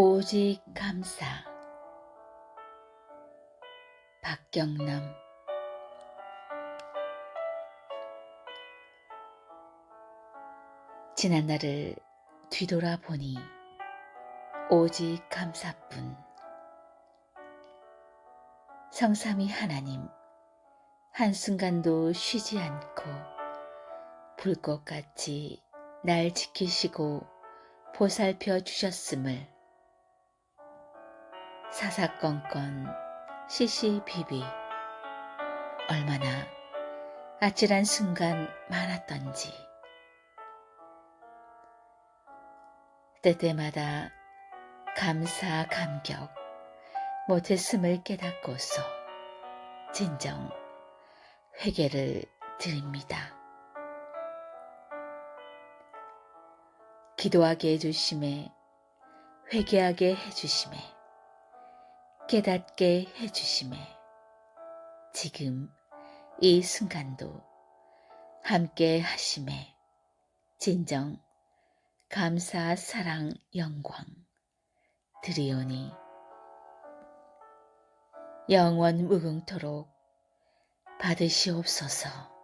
오직 감사. 박경남. 지난 날을 뒤돌아보니 오직 감사뿐. 성삼이 하나님 한순간도 쉬지 않고 불꽃같이 날 지키시고 보살펴 주셨음을 사사건건 시시비비 얼마나 아찔한 순간 많았던지 때때마다 감사 감격 못했음을 깨닫고서 진정 회개를 드립니다. 기도하게 해주심에 회개하게 해주심에 깨닫게 해주심에 지금 이 순간도 함께 하심에 진정 감사 사랑 영광 드리오니 영원 무궁토록 받으시옵소서.